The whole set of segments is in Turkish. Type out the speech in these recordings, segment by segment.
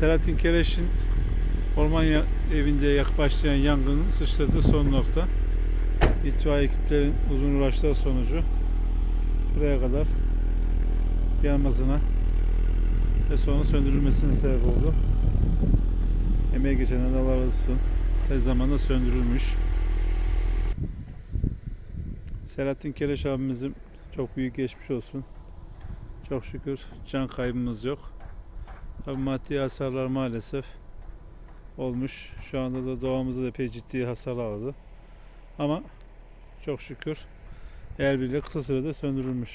Selahattin Kereş'in orman evinde yak başlayan yangının sıçradığı son nokta. İtfaiye ekiplerin uzun uğraşlar sonucu buraya kadar yanmasına ve sonra söndürülmesine sebep oldu. Emeği geçenler Allah olsun. Tez zamanda söndürülmüş. Selahattin Kereş abimizin çok büyük geçmiş olsun. Çok şükür can kaybımız yok. Tabii maddi hasarlar maalesef olmuş. Şu anda da doğamızda da epey ciddi hasar aldı. Ama çok şükür el birliğiyle kısa sürede söndürülmüş.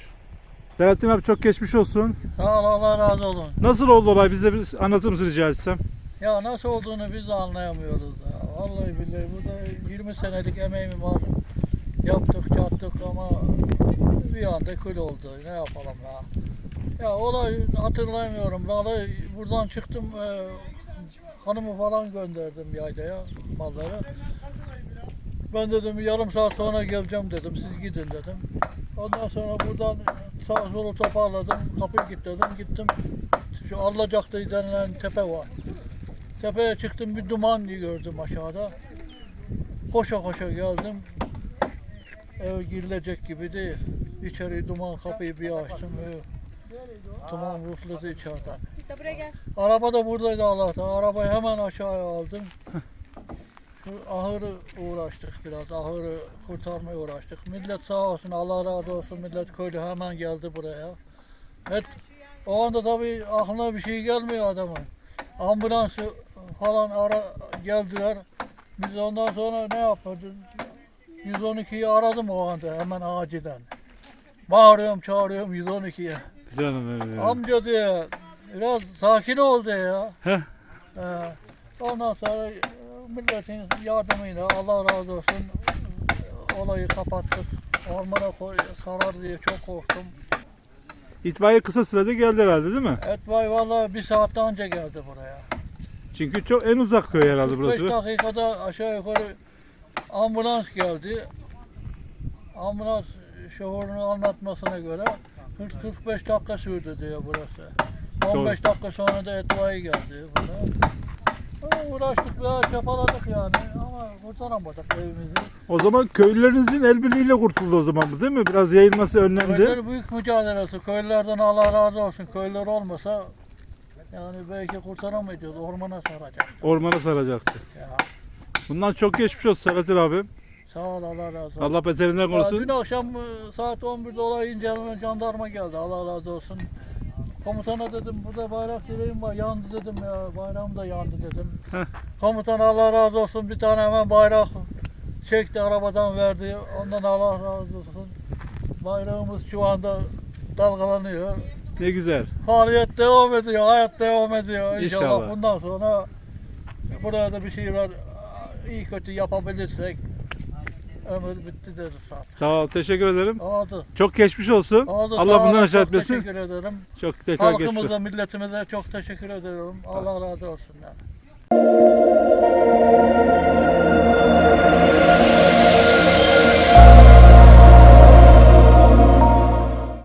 Selahattin abi çok geçmiş olsun. Sağ ol Allah razı olsun. Nasıl oldu olay? Bize bir anlatır mısın rica etsem? Ya nasıl olduğunu biz de anlayamıyoruz ya. Vallahi billahi burada 20 senelik emeğim var. Yaptık çattık ama bir anda kül oldu. Ne yapalım ya. Ya olay hatırlamıyorum. Vallahi buradan çıktım e, hanımı falan gönderdim yaylaya malları. Ben dedim yarım saat sonra geleceğim dedim. Siz gidin dedim. Ondan sonra buradan sağ solu toparladım. Kapıyı kilitledim. Gittim. Şu Allacaklı denilen tepe var. Tepeye çıktım bir duman gördüm aşağıda. Koşa koşa geldim. Ev girilecek gibi değil. İçeri duman kapıyı bir açtım. Ev, duman rufladı içeriden. İşte buraya gel. Araba da buradaydı Allah'tan. Arabayı hemen aşağıya aldım. Şu ahırı uğraştık biraz. Ahırı kurtarmaya uğraştık. Millet sağ olsun Allah razı olsun. Millet köylü hemen geldi buraya. Evet. O anda tabii aklına bir şey gelmiyor adamın. Ambulansı falan ara geldiler. Biz ondan sonra ne yapıyorduk? 112'yi aradım o anda hemen acilen. Bağırıyorum çağırıyorum 112'ye. Canım benim. ya. Amca diyor biraz sakin ol diyor ya. Heh. Ee, ondan sonra e, milletin yardımıyla Allah razı olsun e, olayı kapattık. Ormana koy, sarar diye çok korktum. İtfaiye kısa sürede geldi herhalde değil mi? Etvay vallahi bir saatten önce geldi buraya. Çünkü çok en uzak köy herhalde 45 burası. dakikada aşağı yukarı ambulans geldi. Ambulans şoförünün anlatmasına göre 40-45 dakika sürdü diyor burası. 15 dakika sonra da etfaiye geldi buraya. Ha, Uğraştık ve çapaladık yani ama kurtaramadık evimizi. O zaman köylülerinizin el birliğiyle kurtuldu o zaman bu değil mi? Biraz yayılması önlendi. Köylüler büyük mücadelesi. Köylülerden Allah razı olsun. Köylüler olmasa yani belki kurtaramayacağız. Ormana saracak. Ormana saracaktı. Ya. Bundan çok geçmiş olsun Selahattin abi. Sağ ol Allah razı olsun. Allah beterinden Ya, korusun. dün akşam e, saat 11'de olay inceleme jandarma geldi. Allah razı olsun. Komutana dedim burada bayrak direğim var yandı dedim ya bayrağım da yandı dedim. Heh. Komutan Allah razı olsun bir tane hemen bayrak çekti arabadan verdi. Ondan Allah razı olsun. Bayrağımız şu anda dalgalanıyor. Ne güzel. Faaliyet devam ediyor, hayat devam ediyor. İnşallah, İnşallah. bundan sonra buraya da bir şeyler iyi kötü yapabilirsek ömür bitti deriz zaten. Sağ ol. Teşekkür ederim. Oldu. Çok geçmiş olsun. Oldu. Allah sağ bundan olun, aşağı çok etmesin. Teşekkür ederim. Çok tekrar geçmiş olsun. Halkımıza, milletimize çok teşekkür ederim. Allah razı olsun yani.